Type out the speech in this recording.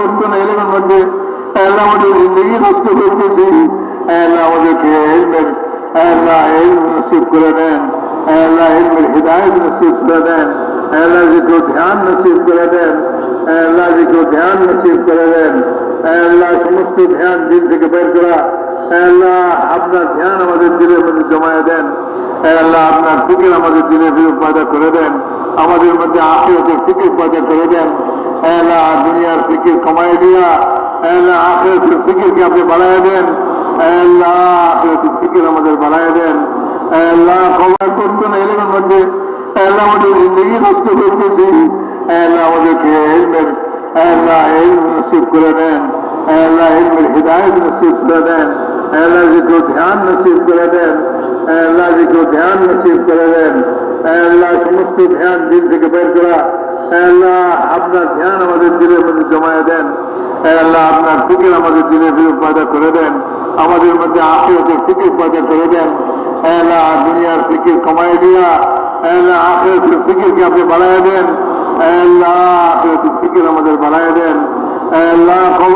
করতেন এলেমের মধ্যে। আল্লাহ আমাদের জিন্দগি নষ্ট করতেছি। আল্লাহ আমাদেরকে এলমের, আল্লাহ এলম নসিব করে দেন। আল্লাহ এলমের হৃদায়ত নসিব করে দেন। আল্লাহ জিকে ধ্যান নসিব করে দেন। আল্লাহ জিকে ধ্যান নসিব করে দেন। আল্লাহ সমস্ত ধ্যান দিল থেকে বের করা। আল্লাহ আপনার ধ্যান আমাদের দিলের মধ্যে জমায়ে দেন। আল্লাহ আপনার ফিকির আমাদের দিলের পয়দা করে দেন। আমাদের মধ্যে আখিরতের ফিকির পয়দা করে দেন। আল্লাহ দুনিয়ার ফিকির কমাই দিয়া আল্লাহ আখিরতের ফিকিরকে আপনি বাড়ায় দেন আল্লাহ আখিরতের ফিকির আমাদের বাড়ায় দেন আল্লাহ খবর করতেন এলেমের মধ্যে আল্লাহ আমাদের জিন্দগি নষ্ট করতেছি আল্লাহ আমাদেরকে এলমের আল্লাহ এলম নসিব করে দেন আল্লাহ এলমের হৃদায়ত নসিব করে দেন আল্লাহ জিকে ধ্যান নসিব করে দেন আল্লাহ জিকে ধ্যান নসিব করে দেন আল্লাহ সমস্ত ধ্যান দিল থেকে বের করা আল্লাহ আপনার ধ্যান আমাদের দিলের মধ্যে জমায় দেন। আল্লাহ, আপনার ফিকির আমাদের দিলের ফিরে পয়দা করে দেন। আমাদের মধ্যে আখিরতের ফিকির পয়দা করে দেন। আল্লাহ, দুনিয়ার ফিকির কমায় দিয়া আল্লাহ, আখিরতের ফিকিরকে আপনি বাড়ায় দেন। আল্লাহ, আখিরতের ফিকির আমাদের বাড়ায় দেন। আল্লাহ